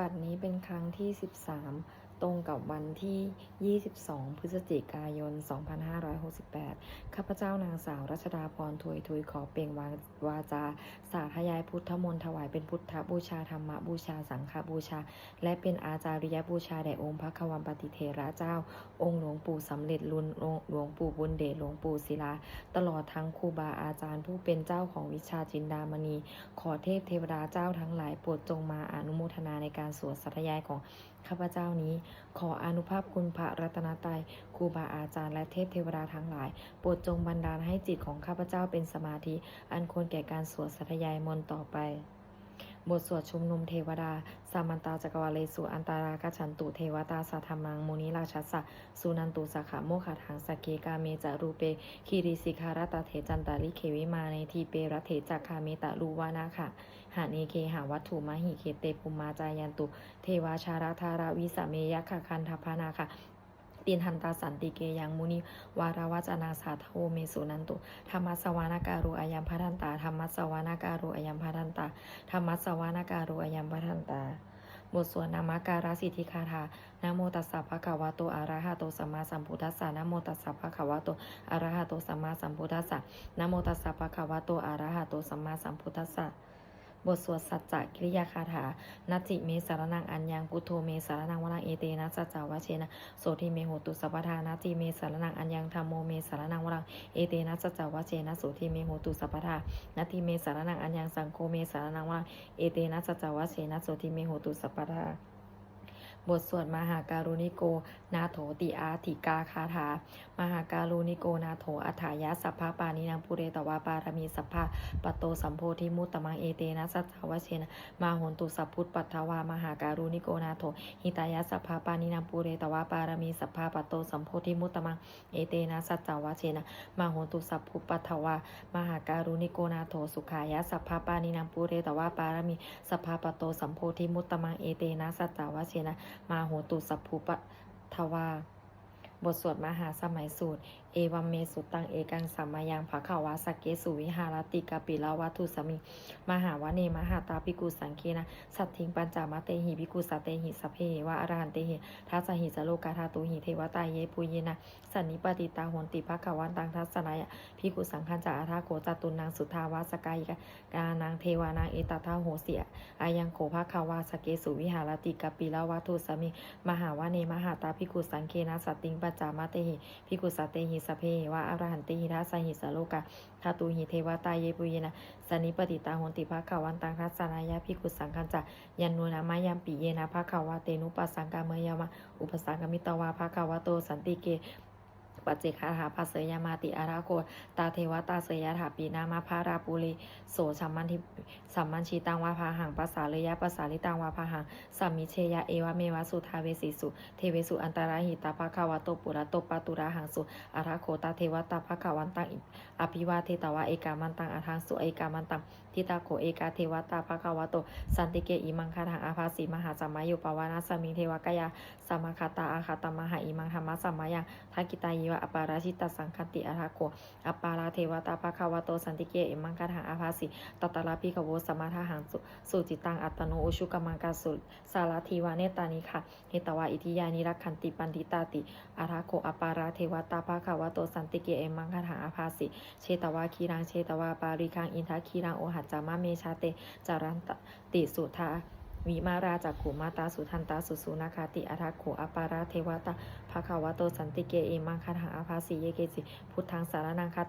บัดนี้เป็นครั้งที่ 13 ตรงกับวันที่ 22 พฤศจิกายน 2568 ข้าพเจ้านางสาวรัชดาพรถวยทุยขอเปล่งวาวาจา สาธยายพุทธมนต์ถวายเป็นพุทธบูชาธรรมบูชาสังฆบูชา และเป็นอาจาริยบูชาแด่องค์พระควันปฏิเทระเจ้า องค์หลวงปู่สำเร็จลุนหลวงปู่บุญเดชหลวงปู่ศิลา ตลอดทั้งครูบาอาจารย์ผู้เป็นเจ้าของวิชาจินดามณี ขอเทพเทวดาเจ้าทั้งหลายโปรดจงมาอนุโมทนาในการสวดสัตยายของ ข้าพเจ้านี้ ขออนุภาพคุณพระรัตนตรัยครูบาอาจารย์และเทพเทวดาทั้งหลาย โปรดจงบันดาลให้จิตของข้าพเจ้าเป็นสมาธิ อันควรแก่การสวดสัทยายมนต์ต่อไป บทสวดชุมนุมเทวดา สามันตาจักรวาเลสุอันตารากชันตุเทวตาสัทธรรมังมุนิราชสะสุนันตุสาขาโมขัทังสกเกกาเมจารูเปคีริสิคารตาเถจันตาลิเขวิมาในทีเปรเถจักคาเมตะลูวานาค่ะหาเนเคหาวัตถุมหิเคเตปุมมาจายันตุ เทวาชาราธาราวิสเมยะคคันทพานาค่ะ ตินหันตาสันติเกยังมุนิวาราวจนาสาทโวเมสุนันตุธรรมสวานาการุอายัมพัทันตาธรรมสวานาการุอายัมพัทันตาธรรมสวานาการุอายัมพัทันตาบทสวดนามาการสิทธิคาถานโมตัสสะภะคะวะโตอะระหะโตสัมมาสัมพุทธัสสะนโมตัสสะภะคะวะโตอะระหะโตสัมมาสัมพุทธัสสะนโมตัสสะภะคะวะโตอะระหะโตสัมมาสัมพุทธัสสะ บทสวดสัจจะกิริยาคาถานาจิเมสารนังอัญญังพุทโธเมสารนังวรังเอเตนะสัจจาวะเชนะโสทิเมโหตุสัพพทานาจิเมสารนังอัญญังธรรมโมเมสารนังวรังเอเตนะสัจจาวะเชนะโสทิเมโหตุสัพพทานาทิเมสารนังอัญญังสังโฆเมสารนังวรังเอเตนะสัจจาวะเชนะโสทิเมโหตุสัพพทา บทสวดมหาการุณิโก นาโถติอาธิกาคาถา มหาการุณิโกนาโถอัฏายะสัพพะปานินังปุเรตวาปารมีสัพพะปโตสัมโพธิมุตตมังเอเตนะสัจจาวเชนะมาโหนตุสัพพุทธปัทถวามหาการุณิโกนาโถหิตายะสัพพะปานินังปุเรตวาปารมีสัพพะปโตสัมโพธิมุตตมังเอเตนะสัจจาวเชนะมาโหนตุสัพพุทธปัทถวามหาการุณิโกนาโถสุขายะสัพพะปานินังปุเรตวาปารมีสัพพะปโตสัมโพธิมุตตมังเอเตนะสัจจาวเชนะมาโหตุสัพพุปทวา บทสวดมหาสมัยสูตร เอวัมเมสุตังเอกังสัมมายังภะคะวาสเกสุวิหารติกาปิลาวัตุสมิ มหาวเนมหาตาปิกุสังเคนะ สัตถิงปัญจมาเตหิปิกุสตเตหิสพเพวะอรหันเตหิทัสสหิสโลกาธาตุหิเทวตาเยปุเยนะ สันนิปติตาโหนติภะคะวันตังทัสนายะพิกุสังคันจาอาทาโกจตุนางสุทาวาสกายกานางเทวานางเอตตาโหเสียอายังโขภะคะวาสเกสุวิหารติกาปิลาวัตุสมิ มหาวเนมหาตาพิกุสังเคนะสัตติงปัญจจามาเตหิพิกุสัตเตหิสพเพวะอรหันติหิทัสหิสโลกะทาตุหิเทวตาเยปุยนะสนิปติตาโหนติภะคะวันตังทัสสนายะพิกุสังคันจะยันนุนามายัมปิเยนะภะคะวะเตนุปัสสังกามเมยามะอุปสังกมิตวาภะคะวะโตสันติเก ปัจเจคาถาภัสเสยมาติอาราโกตาเทวตาเสยถาปีนามาพาราปุริโสชัมมันทิสัมมันชีตังวาพาหังปัสสาเลยะปัสสาลิตังวาพาหังสัมมิเชยะเอวะเมวะสุทาเวสีสุ เทเวสุอันตราหิตาภะควะโตปุระโตปตุระหังสุอาราโคตาเทวตาภะควันตังอิอภิวาเทตวะเอกามันตังอาทังสุเอกามันตังทิตาโขเอกาเทวตาภะควะโต สันติเกอิมังคาทังอาภาสีมหาสัมมายุปวานาสมิงเทวกายาสัมมาคาตาอาคาตมหาอิมังธรรมะสัมมายังทักิตายวะอปาราชิตสังคติอาราโกอปาราเทวตาภะควะโตสันติเกเอมังคาทังอาภาสิตตตลาภิกขโวสมาทาหังสุสุจิตังอัตโนอุชุกมังกาสุสารทีวาเนตานิค่ะเฮตวาอิทิยานิรักขันติปันติตาติอาราโกอปาราเทวตาภะควะโตสันติเกเอมังคาทังอาภาสิเชตวาคีรังเชตวาปาริคังอินทาคีรังโอหัจจามะเมชาเตจารันติสุทาวิมาราจากขูมาตาสุทันตาสุสุนาคาติอาราโขอปาราเทวตาภาคาวะโตสันติเกเอมังคาถังอาภาสีเยเกจิพุทธังสารนังคั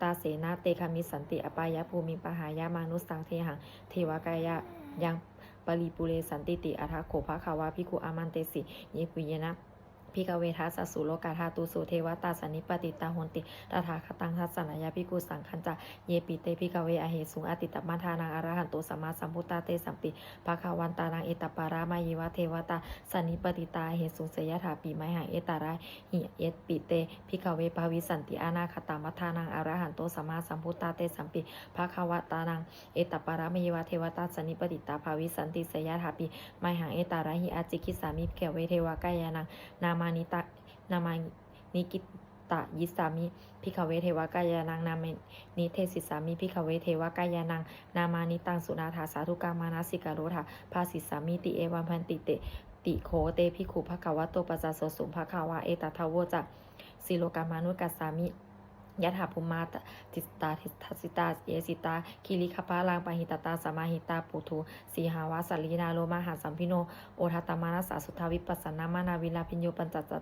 ตาเสนาเตคามิสันติอปายะภูมิปหายามานุสังเทหังเทวกายะยังปริปุเรสันติติอาทาโขภาคาวะพิคุอามันเตสิเยปุเยนะ พิกเวทัสสุโลกาธาตุสุเทวตาสันนิปติตาหนติตถาคตังทัสสนายาพิกุสังคันจาเยปิเตพิกเวอเหสุงอติตมัทานังอรหันโตสัมมาสัมพุตตาเตสัมปิภาคาวันตานังเอตปารามายวะเทวตาสันนิปติตาเหตุสุเสยถาปีไมหังเอตารายหิเอตปิเตพิกเวภาวิสันติอานาคตามัทานังอรหันโตสัมมาสัมพุตตาเตสัมปิภาคาวตานังเอตปารามายวะเทวตาสันนิปติตาภาวิสันติเสยถาปีไมหังเอตารายหิอาจิกิสามิเขเวเทวกายานังนามานิตานามานิกิตะยิสามิพิขเวเทวกายานังนามินิเทศิสามิพิขเวเทวกายานัง นามานิตังสุนาถาสาธุกามานาสิการุธาภาสิสามิติเอวันพันติเตติโคเตพิขุภควะโตปะจาโสสุภควาเอตัทวโวจะสิโลกามานุกัสสามิ ยะถาภูมาตติสตาทิทัสิตา เยสิตา คิริคปาลังปะหิตตาสมาหิตาปุถุสีหาวาสลีนาโลมาหาสัมพิโน โอทัตมานัสสาสุทาวิปัสสนามานาวิลาพิญโยปัญจจ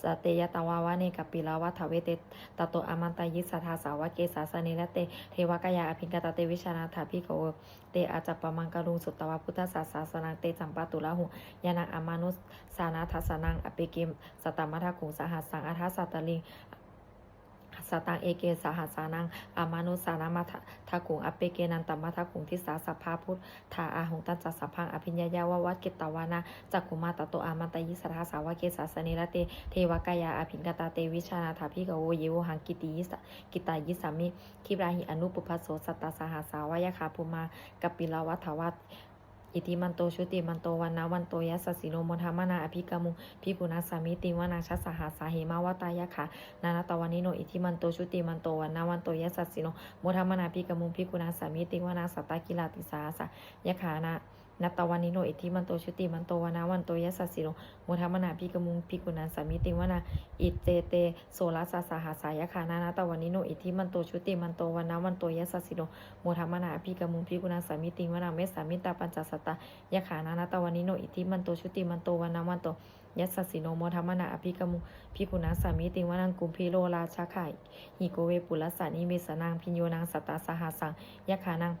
สเตยตาวาวะเนกปิลาวะทเวเตตโตอมันตายิสทาสาวะเกสาสเนละเต เทวกายาอภิงกตเตวิชานาถาภิโอเตอาจัปปมังกรุงสุตตวะพุทธศาสาสนังเตจัมปาตุละหุยานังอมานุสานาทัสนังอเปเกมสตตมัทคุงสหัสสังอัทสัตตลิง สตังเอเกสหัสานังอามานุสานามาทะทากุงอเปเกนันตมัทากุงทิสาสภาพุทธาอาหงตันจัสสะพังอภิญญายาววัดเกตตวานาจักขุมาตโตอามันตยิสราสาวะเกสาสนิระเตเทวกายาอภิงกตาเตวิชานาถาภิกโวเยวหังกิติยิสกิตายิสามิคิราหิอนุปุพพโสสตตาสหัสาวายคาภูมากัปปิลวัฏวัต อิติมันโตชุติมันโตวันนาวันโตยัสสสิโนโมทามนาอภิกามุพิกุณาสามิติวนาชัสหาสาเหมาวตายะค่ะนานาตวันนิโนอิติมันโตชุติมันโตวันนาวันโตยัสสสิโนโมทามนาอภิกามุพิกุณาสามิติวนาสัตตากิลาติสาสะยะขานะ นัตตวันนิโนอิทิมันโตชุติมันโตวนาวันโตยัสสสิโนโมทามนาพิกมุงพิกุณาสามิติวนาอิเตเตโสลัสสะสหาสายะขานานาตวันนิโนอิทิมันโตชุติมันโตวนาวันโตยัสสสิโนโมทามนาพิกมุงพิกุณาสามิติวนาเมสามิตาปัญจสตายะขานานาตวานิโนอิทิมันโตชุติมันโตวนาวันโตยัสสสิโนโมธรรมนาอภิกมุพิกุณาสามิติวานังกุมพิโลราชาขายหิโกเวปุลสานิเมสนางพิญโยนางสตาสหาสังยะขานัง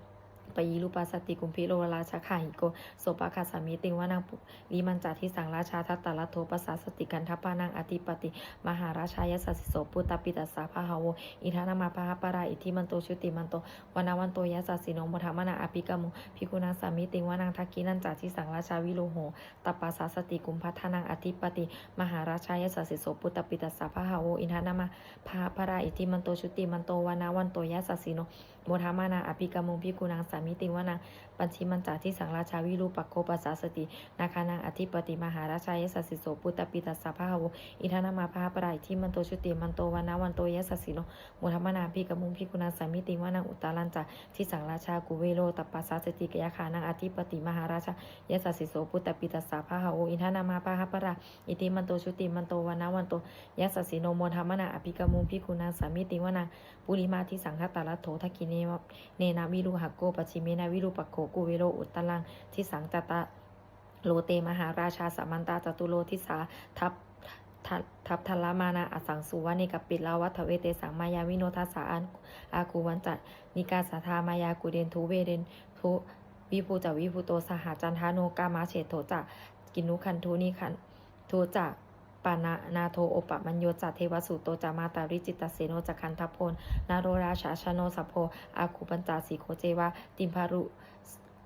ปยีรูปาสติกุมพิโลราชาขาหิโกโสปะคาสามิติงวานังปุวิมันจาทิสังราชาทัตตาลโทปัสสาสติกันทัปานังอธิปติ มหาราชายสสสิโสปุตตปิตัสสาภาหาวอิทานามาภาปราอิทิมันโตชุติมันโตวนาวันโตยัสสสิโนโมธรรมนาอภิกมุพิกุณาสามิติงวานังทักกินันจาทิสังราชาวิโลโหตปปาสาสติกุมพัฒนังอธิปติ มหาราชายสัสสิโสปุตตปิตัสสะพะหาวอินทนามาพาพราอิทิมันโตชุติมันโตวนาวันโตยัสสสิโนโมทามนาอภิกรรมุพิกุนังสามิติวานังปัญชิมันจาที่สังราชาวิรูปโคปัสสาสตินาคานังอธิปติมหาราชายสัสสิโสปุตตปิตัสสะพะหาวอินทนามาพาปราอิทิมันโตชุติมันโตวานาวันโตยัสสิโนโมทามานาภิกมุงพิกุนังสามิติวานังอุตตารันจาที่สังราชากุเวโรตปปาสาสติกยาคานังอธิปติมหาราชายสัสสิโสปุตตปิตัสสะพะหาโออินทนามาปะปะระอิติมันโตชุติมันโตวานาวันโตยสัสสิโนโมธรรมนาอภิกมุงพิกุณาสามิติวนา ปุริมาทิสังฆตาลโถทักขิเนวะเนนาวิรุหกโกปชิเมนาวิรุปโคกุเวโรอุตตลังทิสังจตะโลเตมหาราชาสัมมันตาจตุโลทิสาทัพทัพทัพทลมานาอสังสุวะเนกปิลาวัฏเวเตสังมายาวิโนทัสาอันอากูวันจัดนิกาสาธามายากุเดนทุเวเดนทุวิภูจวิภูโตสหจันทาโนกามาเฉโทจะกินุคันทุนิคันทุจะ ปานานาโทโอปะมัญโยจัตเทวสุโตจามาตาริจิตาเสโนจะคันทพลนาโรราชาชโนสัพโพอาคุปัญจาสีโคเจวาติมพารุ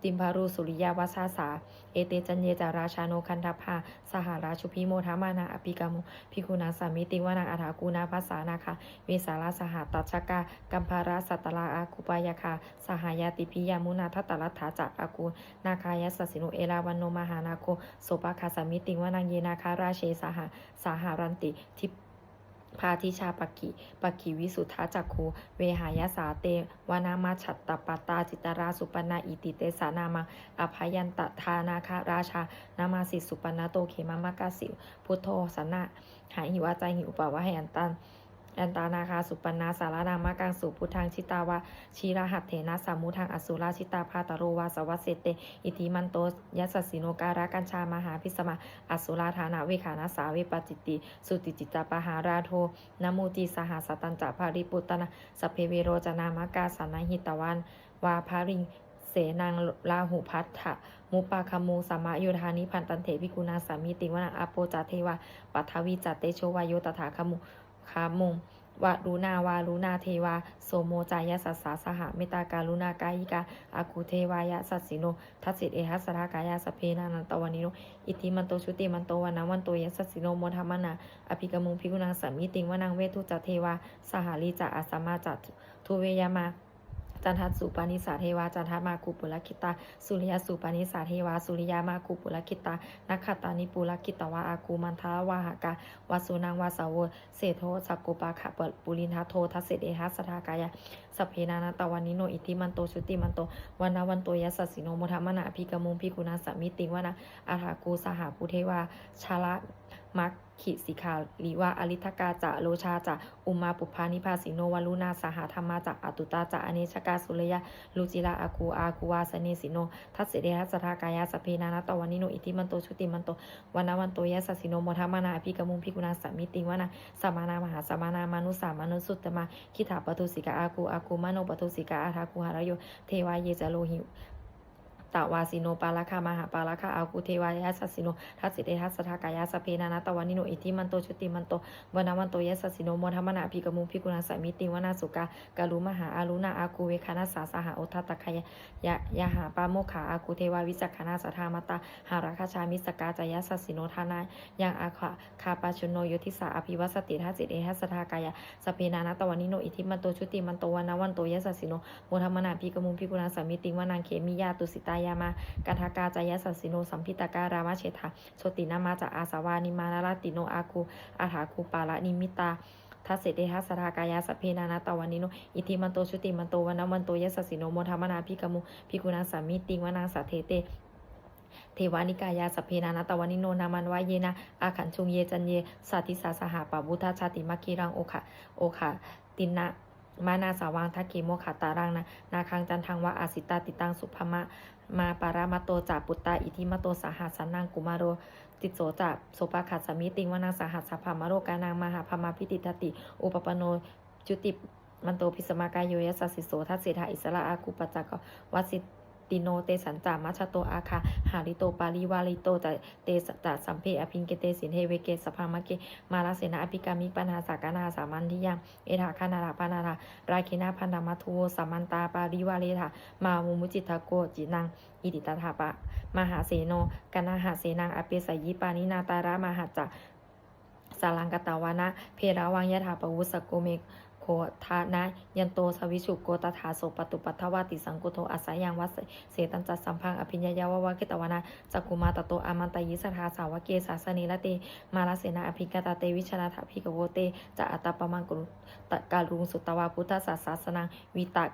ติมพารุสุริยาวาสาสา เอเตจันเยจาราชาโนคันทพาสหาราชุพิโมทามานาอภิกามุพิกุณาสามิติวานาอาถากูนาภาษานาคาเวสาราสหตัชกากัมภาราสัตตลาอาคุปายาคาสหายาติพิยามุนาทัตตลัทธาจักอากูนาคายสสสิโนเอราวันโนมหานาโคโสปาคาสามิติวานางเยนาคาราเชสหาสาหารันติทิ พาทิชาปกิปกิวิสุทธาจักคูเวหายสาเตวนามาฉัตตปตาจิตราสุปนาอิติเตสานามาอภยันตทานาคาราชานามาสิสุปนาโตเขมามากาสิพุทโธสนะหายหิวใจหิวปะวะให้อันตัน อันตานาคาสุปนาสารานามากังสุพุทธังชิตาวาชีราหัตเถนะสามุทังอสุราชิตาพาตโรวาสวัสเสเต อิทิมันโตยัสสิโนการะกัญชามหาพิสมาอสุราธานาเวขานาสาเวปจิตติ สุติจิตตปหาราโทนมูติสหสตัญจะภาริปุตนะสเพเวโรจนามากาสานาหิตวัน วาภาริงเสนังลาหุพัทธะมุปาคมูสมะโยธานิพันตันเถพิกุณาสามิติวนาอโปจาเทวาปัทวีจัตเตโชวายโยตถาคมุ คามุงวารุนาวารุนาเทวา โสโมจายสัสสาสหเมตตาการุนากายิกาอากูเทวายะสัสสิโน ทัสสิเอหัสรากายาสเพนานันตวานิโน อิทิมันโตชุติมันโตวันาวันโตยสัสสิโนโมธรรมนา อภิกมุงพิกุนังสัมมิติงวนังเวทุจเทวา สหาลีจะอาสมาจัตทุเวยามา จันทัสุปานิสาเทวาจันทมาคุปุลคิตา สุริยสุปานิสาเทวา สุริยามาคุปุลคิตานักขตานิปุลคิตวาอากูมันทาวาหากาวาสุนังวาสาวเศโทสกโกปาขะปะปุรินทโททัสเสเดหัสทากายะสเพนานาตวันนิโนอิทิมันโตชุติมันโตวันนาวันโตยัสสิโนมุทามนาภิกมุงภิกุณาสมิติวนาอาหากูสหาปุเทวาชาละ มักขิสิกาลิวาอลิทกาจะโลชาจะอุมาปุพานิพาสิโนวลุนาสหธรรมาจะอตุตาจะอเนชกาสุรยะลุจิลาอากูอากูวาสเนสิโนทัสเสเดหัสทากายาสเพนานาตวันิโนอิทิมันโตชุติมันโตวันาวันโตยัสสสิโนโมทามนาภิกมุงภิกุณาสมิติวนาสมานามหาสมานามานุสามนุสุตตมาคิถาปทุสิกาอากูอากูมโนปทุสิกาอาทาคูหารโยเทวาเยจะโลหิ ตวาสิโนปาลคามหาปาลคาอากุเทวายาสัสสิโนทัสสิเดทัสสทากายาสเพนานาตวานิโนอิทิมันโตชุติมันโตวนาวันโตยาสัสสิโนโมทัมนาภิกมุภิกุณาสมิติวนาสุกากาลุมหาอารุณาอากูเวคานาสาสหาโอทัตตะคายยะยะหาปาโมขาอากูเทวาวิจักขานาสัทธามตาหาราคาชามิสกาจายาสัสสิโนทานายังอาคาคาปาชนโนโยทิสาอภิวัสติทัสสิเดทัสสทากายาสเพนานาตวานิโนอิทิมันโตชุติมันโตวนาวันโตยาสัสสิโนโมทัมนาภิกมุภิกุณาสมิติวนางเขมิยาตุสิตายามากันทากาจายสัสสิโนสัมพิตาการามาเชถาโชตินามาจากอาสาวานิมานาลาติโนอาคูอาถาคูปาละนิมิตาทัสเสเดทัสทากายาสพเพนานาตวันิโน อิทิมันโตชุติมันโตวันนวันโตยสัสสิโนโมทามนาพิกมุพิกุณาสามิติงวนาสาเทเตเทวานิกายาสเพนานาตวันิโนนามันวายเยนะ อาขันชุงเยจันเยสัติสาสหาปะบุทาชาติมักคีรังโอคะโอคะตินะมานาสาวังทักเกโมขาตารังนะ นาคังจันทังวะอาสิตาติตังสุภมะ มาปารามาโตจาปุตตาอิทิมาโตสหัสสันนังกุมารโรติโสจะโสภาขัดสมิติงวนาสหัสสะพามโรกานางมหาพมาพิติทติ อุปปโนจุติมันโตพิสมากายโยยสัสสิโสทัสเสถาอิสระอากุปจักวัสสิ ติโนเตสันจามัชโตอาคาหาริโตปาริวาริโตจะเตสจะสัมเพอภิงเกเตสินเทเวเกสภามะเกมาลาเสนาอภิกามิปัญหาสากานาสามันทิยังเอถาคานาราปานาราราคินาพันธมัทุโวสัมมันตาปาริวาเลถามามุมุจิตาโกจินังอิติตาถาปะ มหาเสโนกนาหาเสนังอเปสยิปานินาตาระมหาจะสาลังกตาวานะ เพราวังยะถาปวุสโกเม โคทานะ ยันโตสวิชุโกตถาโสปตุปัทวาติสังกุโทอาศัยยังวัสเสตันจัสสัมพังอภิญญายาววะเกตวนาจักุมาตโตอามันตยิสทาสาวเกสาสนีละเตมาลาเสนาอภิกตาเตวิชนาถาภิกโวเตจะอัตตปมังกุตการุงสุตวาพุทธศาสสนังวิตัก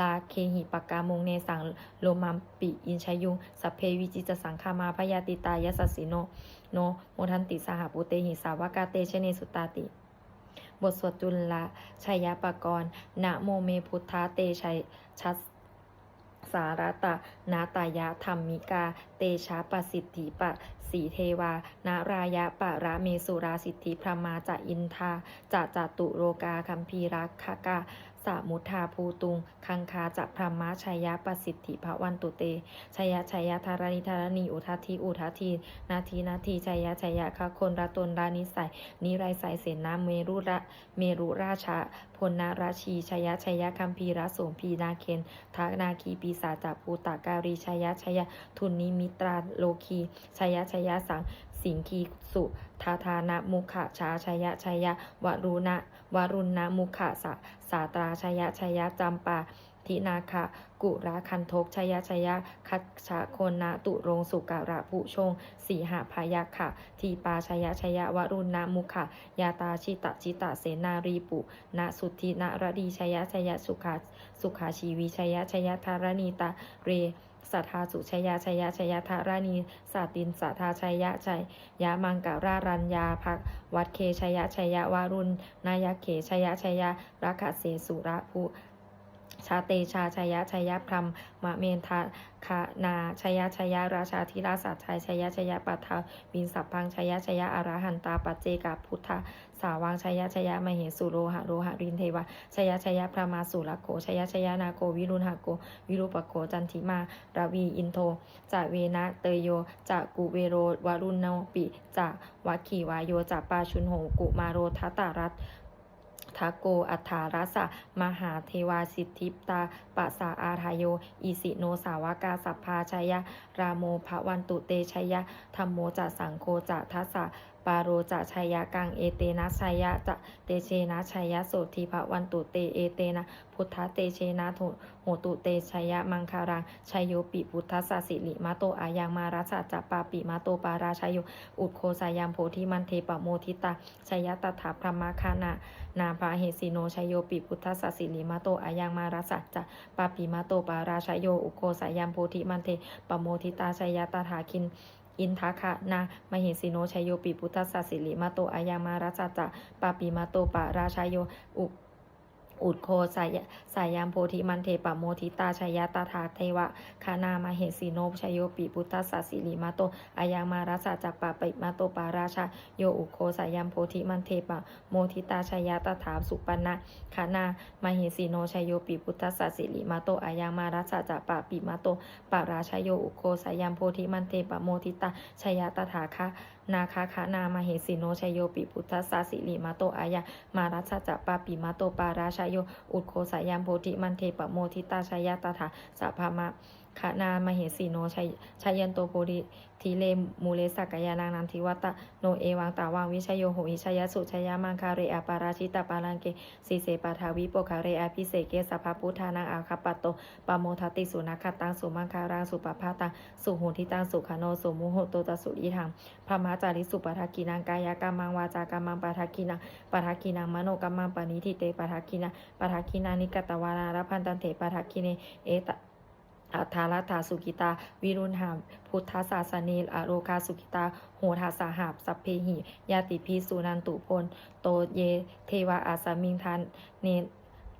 ลาเคหิปกามงเนสังโลมัมปิอินชยุงสัพเพวิจิจสังคามาพยาติตายสัสสิโน โนโมทันติสหปุเตหิสาวกาเตชเนสุตาติ บทสวดจุลละชัยปกรณ์นะโมเมพุทธาเตชัยชัส สารตะนาตายะธรรมิกา เตชะปสิทธิปะสีเทวา นารายะปะระเมสุราสิทธิพระมาจะอินทาจะจตุโรกาคัมพีรักขกาสามุทาภูตุง คังคาจะพรหมชัยยะปสิทธิภวันตุเตชัยยะชัยยะธารณิธารณีอุทัทีอุทัทีนาทีนาทีชัยยะชัยยะคะคนระตนรานิสัยนิไรสายเสนาเมรุระเมรุราชา ลนาราชีชัยยะชัยยะคัมพีระโสมพีนาเคนทานาคีปีศาจภูตาการีชัยยะชัยยะทุนนิมิตราโลคีชัยยะชัยยะสังสิงคีสุทาทานะมุขะชาชัยยะชัยยะวรุณะวรุณนะมุขะสาสาตราชัยยะชัยยะจำปา ทินาคะกุราคันทกชยชยะคัจฉโคนนะตุรงสุการะผู้ชง สีหาพยักขะทีปาชยชยะวรุณนะมุขะยาตาชิตะชิตะเสนารีปุณสุทธินรดีชยชยะสุขาสุขาชีวีชัยชยะธารณีตาเรสัทธาสุชยาชยาชยาธารานีสาตินสัทธาชยะชัยยะมังการารัญญาภักวัดเคชยะชยะวารุณนายเขชยะชยะรักขเสสุระภู ชาเตชาชยะชายะพรมมะเมนทาคานาชยะชายะราชาธิราสัตชัยชายะชายะปัทาวินสัพพังชายะชายะอรหันตาปัจเจกพุทธสาวังชายะชายะมเหสุโรหะโรหะรินเทวะชายะชายะพระมาสุรโกชายะชายะนาโกวิรุณหโกวิรูปโกจันทิมาราวีอินโทจะเวนะเตยโยจะกุเวโรวารุณโนปิจะวัคขีวายโยจะปาชุนโหกุมาโรทัตตารัต ทาโกอัฏฐารัสสะมหาเทวาสิทธิปตาปะสาอาทายโยอิสิโนสาวกาสัพพาชยะราโมภวันตุเตชยะธรรมโมจะสังโฆจะทัสสะปาโรจะชัยยะกังเอเตนะชัยยะจะเตเชนะชัยยะโสทีภวันตุเตเอเตนะพุทธเตเชนะโหตุเตชัยยะมังคารังชัยโยปิพุทธสสสิริมาโตอายังมารัสสะจะปาปิมาโตปาราชัยโยอุดโคสายังโพธิมันเทปโมทิตาชัยยะตถาพรหมคานานาพาเหสิโนชัยโยปิพุทธสสสิริมาโตอายังมารัสสะจะปาปิมาโตปาราชัยโยอุโคสายังโพธิมันเทปโมธิตาชัยยะตาถาคินอินทคะนามหิสิโนชัยโยปิพุทธสสสิริมาโตอายามารัจจะปาปิมาโตปาราชายโยอุ อุดโคสายสายามโพธิมันเทปะโมทิตาชยตาถาเทวะคานามาเหสีโนชยโยปิพุทธสัสิริมาโตอายังมารัสจักปะปิมาโตปาราชาโยอุโคสายามโพธิมันเทปะโมทิตาชยตาถาสุปันะคานามาเหสีโนชยโยปิพุทธสัสิริมาโตอายังมารัสจักปะปิมาโตปาราชาโยอุโคสายามโพธิมันเทปะโมทิตาชยตาถาคะนาคาคานามาเหสิโนชัยโยปิพุทธสาสิริมาโตอายะมารัชจัปาปิมาโตปาราชายโยอุดโคสายามโพธิมันเทปโมทิตาชายาตถาสัพพามะ คานามาเหสีโนชัยชัยยันโตโพธิทีเลมูเลสักกายานางนันทิวัตะโนเอวังตาวังวิชโยโหอิชยสุชยามังคาเรอาปาราชิตาปาลังเกสีเสปาทาวิโปคาเรอภิเสเกสัพพพุทธานังอาคาปตโตปโมทติสุนัคตังสุมังคารังสุปปาตังสุโหทิตังสุขโนสุมุโหโตตสุอิทังพระมาจาริสุปทักกินังกายกรรมังวาจากรรมังปทักกินังปทักกินังมโนกรรมังปณิทิเตปทักกินังปทักกินังนิกตวานารพันตันเถปทักกิเนเอต อัฏฐารัตาสุกิตา วิรุณหามพุทธศาสเนอโรคาสุกิตา โหทาสาหาบสัพเพหิ ยาติพีสุนันตุพล โตเย เทวะอาสามิงทานเน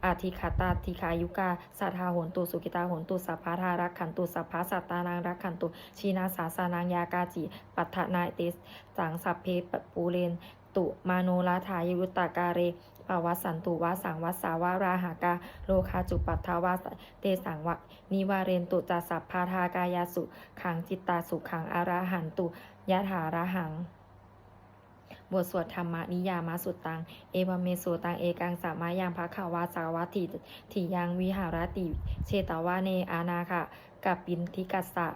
อาทิคาตาทิคายุกาสัทธาโหนตุสุกิตาโหนตุสัพพาทารักขันตุสัพพาสัตตานังรักขันตุชีนาสาสานังยากาจิ ปัฏฐนายเตสสังสัพเพปปูเรน ตุมาโนลาทายยุตตากาเร ปวัสสันตุวาสังวัสาวาราหากาโลคาจุปัททาวาเตสังวะนิวาเรนตุจัสสัพพาทากายาสุขังจิตตาสุขังอาราหันตุยะถาระหังบทสวดธรรมนิยามาสุตตัง เอวเมโสตังเอกังสามายังพระขาวาสาวัตถิทิยังวิหารติ เชตวาเนอานาคะกับปินทิกัสสะ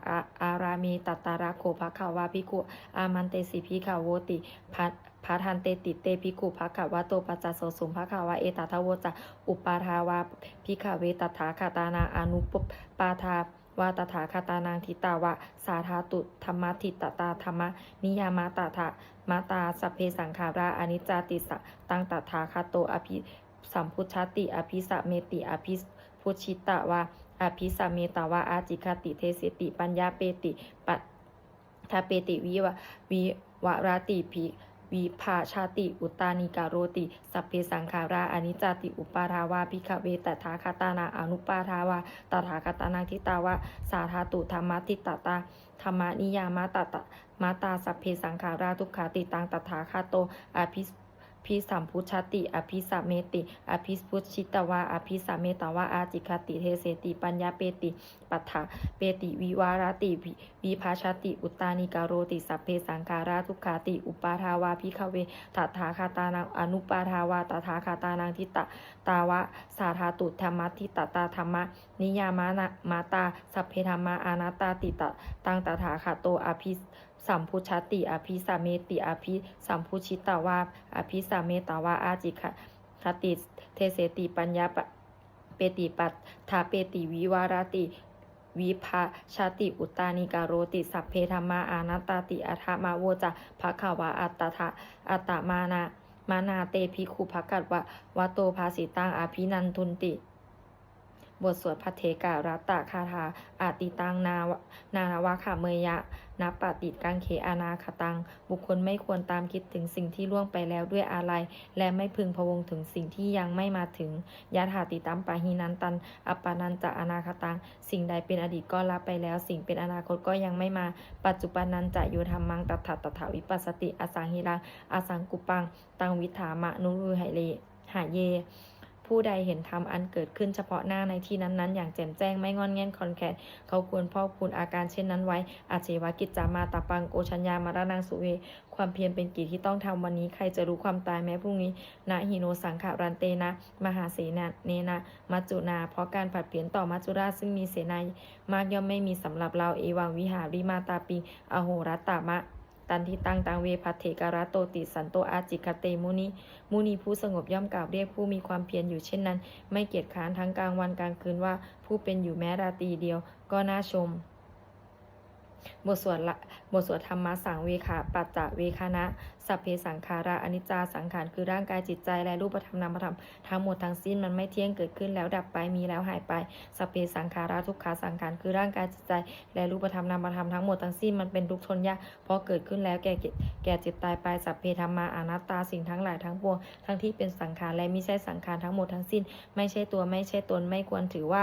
อารามีตัตตาระโคภขาวาภิกุอามันเตสิพิขาวโวติพัท พาทันเตติเตภิกขุภขาวะโตปัจจสสุมภขาวะเอตทาวจะอุปาทาวาภิกขเวตถาคตานาอนุปปาทาวาตถาคตานางทิตาวะ สาธาตุธรรมทิตตาธรรมนิยามาตถามาตาสัพเพสังขาราอนิจจติสตังตถาคโตอภิสัมพุชติ อภิสะเมติ อภิพุชิตะวาอภิสะเมตาวาอาจิคติเทสติ ปัญญาเปติปัตทาเปติวิวะวิวราติภิ วิภาชาติ อุตานิการโรติ สัพเพสังขาราอนิจจติอุปาทาวาพิกเวตถาคตานาอนุปาทาวาตถาคตานาทิตาวาสาธาตุธรรมทิตตตาธรรมนิยามาตตมาตาสัพเพสังขาราทุกขาติตังตถาคาโตอภิ พิสัมพุชติ อภิสัมเมติ อภิพุชิตวา อภิสัมเมตวา อาจิคติเทเสติ ปัญญาเปติ ปัฏฐาเปติวิวารติวิภาชติ อุตตานิการโรติสัพเพสังขาราทุกขาติ อุปาทาวาพิขเวตถาคาตานังอนุปาทาวาตถาคาตานังทิตตตาวะสาธาตุธรรมทิตตตาธรรมะนิยามานะมาตาสัพเพธรรมาอานาตาติตะตังตถาคาโตอภิ สัมพุชติอภิสามเมติอภิสัมพุชิตาวาอภิสามเมตาวาอาจิคคติเทเสติปัญญาปเปติปัตถาเปติวิวารติวิภาชาติอุตานิกาโรติสัพเพธรรมาอานัตตาติอัฏฐมาโวจะภะขาวาอัตตะอัตตมานามานาเตภิกขุภกัตวะวะโตภาสิตังอภินันทุนติ บทสวดพัเทการัตตะคาถาอาติตังนานานาวะขะเมยะนับปฏิกังเขอานาคตัง บุคคลไม่ควรตามคิดถึงสิ่งที่ล่วงไปแล้วด้วยอะไร และไม่พึงพะวงถึงสิ่งที่ยังไม่มาถึงยะถาติตัมปะหินันตันอัปปานันจะอนาคตัง สิ่งใดเป็นอดีตก็ละไปแล้ว สิ่งเป็นอนาคตก็ยังไม่มา ปัจจุบันนันจะโยธรรมังตัถาตถาวิปัสสติ อสังหิรังอสังกุปัง ตังวิถามะนุรุไหเลหาเย ผู้ใดเห็นธรรมอันเกิดขึ้นเฉพาะหน้าในที่นั้นๆ อย่างแจ่มแจ้งไม่งอนแง่นคอนแคดเขาควรพ่อกพูนอาการเช่นนั้นไว้ อาเจวกิจจามาตาปังโอชัญญามารนังสุเว ความเพียรเป็นกิจที่ต้องทำวันนี้ใครจะรู้ความตายแม้พรุ่งนี้นะหิโนสังขารันเตนะ มหาเสนาเนนะมัจจุนา เพราะการผัดเปลี่ยนต่อมัจจุราชซึ่งมีเสนามากย่อมไม่มีสำหรับเราเอวังวิหาริมาตาปีอโหรัตตามะ ตันทิตังตังเวพัทเถการะโตติสันโตอาจิคเตมุนีมุนีผู้สงบย่อมกล่าวเรียกผู้มีความเพียรอยู่เช่นนั้น ไม่เกียจค้านทั้งกลางวันกลางคืนว่าผู้เป็นอยู่แม้ราตรีเดียวก็น่าชม บทสวดละบทสวดธรรมะสังเวขาปัจจเวคานะสัพเพสังขาระอนิจจาสังขารคือร่างกายจิตใจและรูปธรรมนามธรรมทั้งหมดทั้งสิ้นมันไม่เที่ยงเกิดขึ้นแล้วดับไปมีแล้วหายไปสัพเพสังขาระทุกขาสังขารคือร่างกายจิตใจ และรูปธรรมนามธรรมทั้งหมดทั้งสิ้นมันเป็นทุกทนยากเพราะเกิดขึ้นแล้วแก่แก่จ็บตายไปสัพเพธรรมาอนัตตาสิ่งทั้งหลายทั้งปวงทั้งที่เป็นสังขารและไม่ใช่สังขารทั้งหมดทั้งสิ้น ไม่ใช่ตัวไม่ใช่ตนไม่ควรถือว่า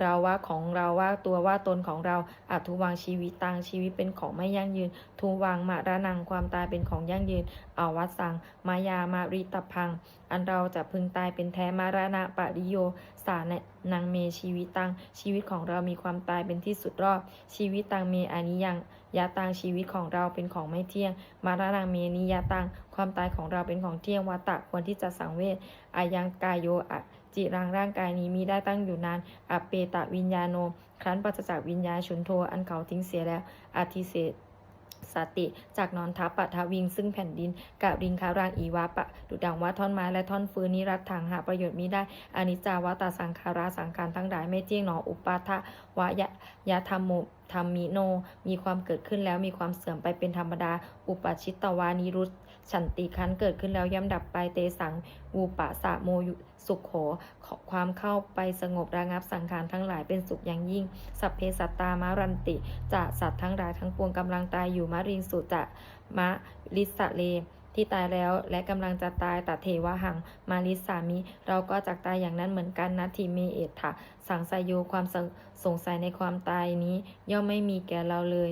เราว่าของเราว่าตัวว่าตนของเราอัทุวังชีวิตตังชีวิตเป็นของไม่ยั่งยืน ทุวังมาระนังความตายเป็นของยั่งยืนอาวัสสัง มายามาริตพัง อันเราจะพึงตายเป็นแท้มาระณะปริโย สาเนนางเมชีวิตตังชีวิตของเรามีความตายเป็นที่สุดรอบ ชีวิตตังเมอานิยังยาตังชีวิตของเราเป็นของไม่เที่ยง มาระนังเมนิยาตังความตายของเราเป็นของเที่ยงวัตตะควรที่จะสังเวชอายังกายโยอ จิรังร่างกายนี้มีได้ตั้งอยู่นานอเปตะวิญญาโน ครั้นปราศจากวิญญาชุนโทอันเขาทิ้งเสียแล้วอธิเศษสติจากนอนทับปะทวิง ซึ่งแผ่นดินกะริงคารางอีวะปะ ดุดังว่าท่อนไม้และท่อนฟืนนิรัตถังหาประโยชน์มิได้อนิจจาวตาสังขาราสังขารทั้งหลายไม่เที่ยงหนออุปาทะวะยะยะธรรมโมธรรมมิโน มีความเกิดขึ้นแล้วมีความเสื่อมไปเป็นธรรมดา อุปชิตตวานิรุต ฉันติคันเกิดขึ้นแล้วย่ำดับไปเตสังอูปะสะโมยุสุขโขขอความเข้าไปสงบระงับสังขารทั้งหลายเป็นสุขอย่างยิ่ง สัพเพสัตตามารันติจะสัตว์ทั้งหลายทั้งปวงกำลังตายอยู่มะริงสุจะมะลิสะเลที่ตายแล้วและกำลังจะตายตัเทวหัง มาลิสามิ เราก็จากตายอย่างนั้นเหมือนกันนะทีเมเอตถะสังสายโยความสงสงสัยในความตายนี้ ย่อมไม่มีแก่เราเลย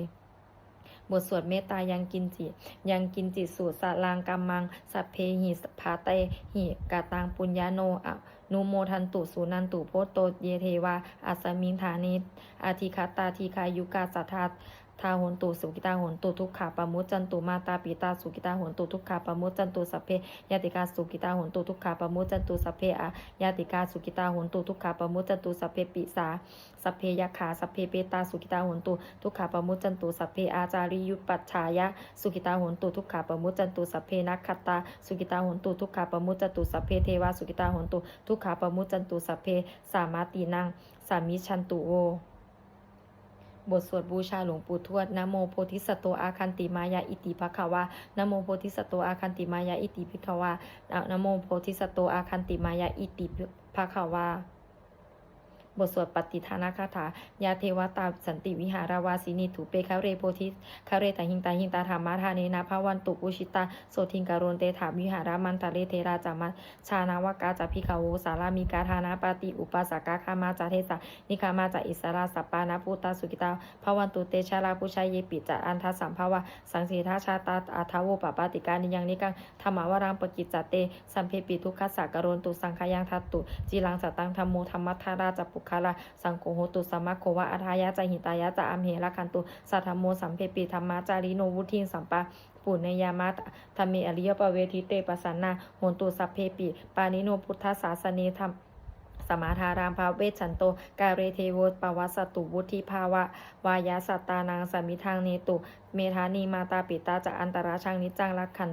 บทสวดเมตตายังกินจิยังกินจิตสูตรสารางกามมัง สัพเพหิสภาเตหิกาตังปุญญาโนอะนุโมทันตุสุนันตุโพโตเยเทวาอัสมิงฐานิอาทิคาตาทีคายุกาสัทธา ทาโหนตุสุกิตาโหนตุทุกขาปมุจจันตุมาตาปิตาสุกิตาโหนตุทุกขาปมุจจันตุสัพเพยติกาสุกิตาโหนตุทุกขาปมุจจันตุสัพเพอะยติกาสุกิตาโหนตุทุกขาปมุจจันตุสัพเพปิสาสัพเพยขาสัพเพเปตาสุกิตาโหนตุทุกขาปมุจจันตุสัพเพอาจาริยุปัชชายะสุกิตาโหนตุทุกขาปมุจจันตุสัพเพนักขตาสุกิตาโหนตุทุกขาปมุจจันตุสัพเพเทวาสุกิตาโหนตุทุกขาปมุจจันตุสัพเพสามาตีนังสามิชันตุโว บทสวดบูชาหลวงปู่ทวดนะโมโพธิสัตโตอาคันติมายาอิติภควานะโมโพธิสัตโตอาคันติมายาอิติภิกขวานะโมโพธิสัตโตอาคันติมายาอิติภควา บทสวดปฏิทานาคาถายาเทวตาสันติวิหาราวาสินีถูเปคาเรโพธิคาเรตาหิงตาหิงตาธรรมาทาเนนาภาวันตุปุชิตาโสทิงการุณเตถาวิหารามันตาเลเทราจามาชานาวกาจาพิกาโวสารามีกาธานาปาติอุปสากาคามาจาเทสนิคามาจาอิสราสัปปานาพุตาสุกิตาภาวันตุเตชาลาปุชายเยปิจาอันทัสสัมภาวะสังสีทาชาตาอาทาวโวปปาติการนิยังนิกังธรรมวรังปกิจจเตสัมเพปิทุกขสากรณตุสังขยังทัตตุจีรังสตังธรรมโมธรรมัทธาราจปุคาราสังโฆโหตุสมมาโควะอัทายะจหิตายะจะอัมเหระคันตุสัทธมโมสัมเพปิธรรมาจาริโนวุทิงสัมปะปุณยามาธรรมเมอริยปเวทิเตปสันนาโหตุสัพเพปิปานิโนพุทธศาสเนธรรมสมาธารามภาเวชันโต กาเรเทโวปวัสสตุวุธิภาวะ วายาสัตตานังสมิทางเนตุ เมธานีมาตาปิตาจะอันตราชังนิจังรักขัน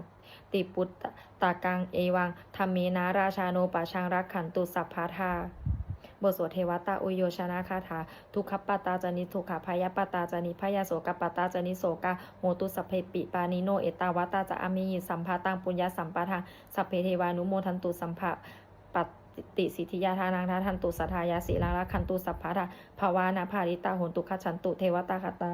ติปุตตากังเอวังธรรมเมนาราชาโนปะชังรักขันตุสัพพาทา บทสวดเทวตาอุโยชนะคาถา ทุกขปตาจานิทุกขพายปตาจานิพยาโสกปตาจานิโสกาโหตุสัพเพปิปานิโนเอตาวตาจะอามิยิสัมภาตังปุญญาสัมปะทางสัพเพเทวานุโมทันตุสัมภะปัตติสิทธิยาทานังทาทันตุสัทธายาสิลังละคันตุสัพพะทาภาวานาภาริตาโหนตุขชันตุเทวตาคตา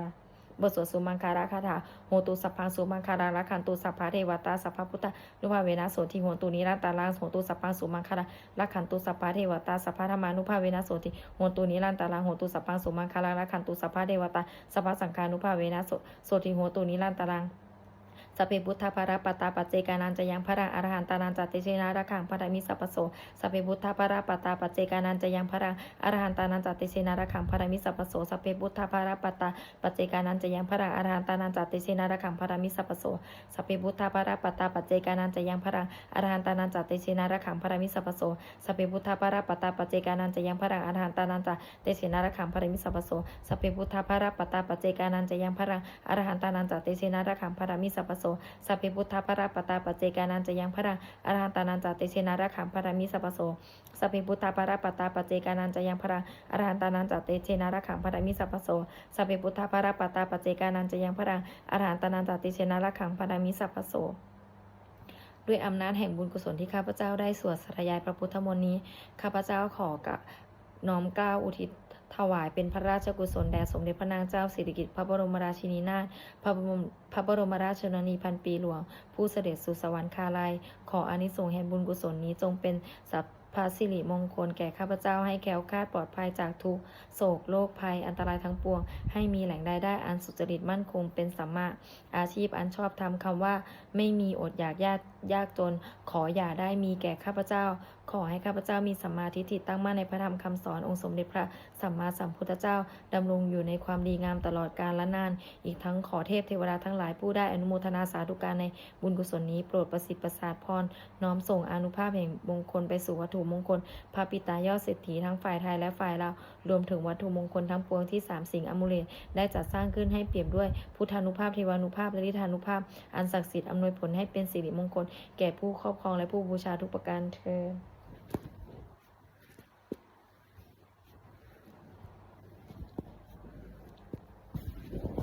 บทสวดสุมังคาราคาถาโหตุสัพพังสุมังคาราลักขันตุสัพพะเทวตาสัพพะพุทธนุภาเวนะโสติโหตุนิรันตารังโหตุสัพพังสุมังคาราลักขันตุสัพพะเทวตาสัพพะธรรมานุภาเวนะโสติโหตุนิรันตารังโหตุสัพพังสุมังคาราลักขันตุสัพพะเทวตาสัพพะสังฆานุภาเวนะโสโสติโหตุนิรันตารัง สพเพพุทธภารปตาปเจกานันจะยังพระอรหันตานันจติเชนาระขังพระมิสัพพโสสพเพพุทธภารปตาปเจกานันจะยังพระอรหันตานันจติเชนาระขังพระมิสัพพโสสพเพพุทธภารปตาปเจกานันจะยังพระอรหันตานันจติเชนาระขังพระมิสัพพโสสพเพพุทธภารปตาปเจกานันจะยังพระอรหันตานันจติเชนาระขังพระมิสัพพโสสพเพพุทธภารปตาปเจกานันจะยังพระอรหันตานันจติเชนาระขังพระมิสัพโสสพเพพุทธภรปตาปเจกานันจะยังพระอรหันตานันจติเชนาระขังพระมิสัพพโสสัพเพพุทธภาปตาปเจกานันจะยังพระังอรหันตานันจติเชนาระขังพระมิสัพพโสสัพเพพุทธภาปตาปเจกานันจะยังพระังอรหันตานันจติเชนาระขังพระมิสัพพโสสัพเพพุทธภาปตาปเจกานันจะยังพระังอรหันตานันจติเชนาระขังพระมิสัพพโสด้วยอำนาจแห่งบุญกุศลที่ข้าพเจ้าได้สวดสธยายพระพุทธมนต์นี้ ข้าพเจ้าขอกะน้อมกล้าอุทิศ ถวายเป็นพระราชกุศลแด่สมเด็จพระนางเจ้าสิริกิติ์พระบรมราชินีนาถพระบรมพระบรมราชชนนีพันปีหลวง ผู้เสด็จสู่สวรรคาลัย ขออานิสงส์แห่งบุญกุศลนี้จงเป็นสัพพสิริมงคลแก่ข้าพเจ้าให้แคล้วคลาดปลอดภัยจากทุกโศกโรคภัยอันตรายทั้งปวง ให้มีแหล่งรายได้อันสุจริตมั่นคงเป็นสัมมาอาชีพอันชอบทำคำว่า ไม่มีอดอยากยาก ยากจน ขออย่าได้มีแก่ข้าพเจ้า ขอให้ข้าพเจ้ามีสัมมาทิฏฐิตั้งมั่นในพระธรรมคำสอนองค์สมเด็จพระสัมมาสัมพุทธเจ้าดำรงอยู่ในความดีงามตลอดกาลและนาน อีกทั้งขอเทพเทวดาทั้งหลายผู้ได้อนุโมทนาสาธุการในบุญกุศลนี้โปรดประสิทธิ์ประสาทพรน้อมส่งอนุภาพแห่งมงคลไปสู่วัตถุมงคลพระปิตายอดเศรษฐีทั้งฝ่ายไทยและฝ่ายลาวรวมถึงวัตถุมงคลทั้งปวงที่สามสิ่งอมูเลตได้จัดสร้างขึ้นให้เปี่ยมด้วยพุทธานุภาพเทวานุภาพและฤทธานุภาพ อันศักดิ์สิทธิ์อำนวยผลให้เป็นสิริมงคลแก่ผู้ครอบครองและผู้บูชาทุกประการเทอ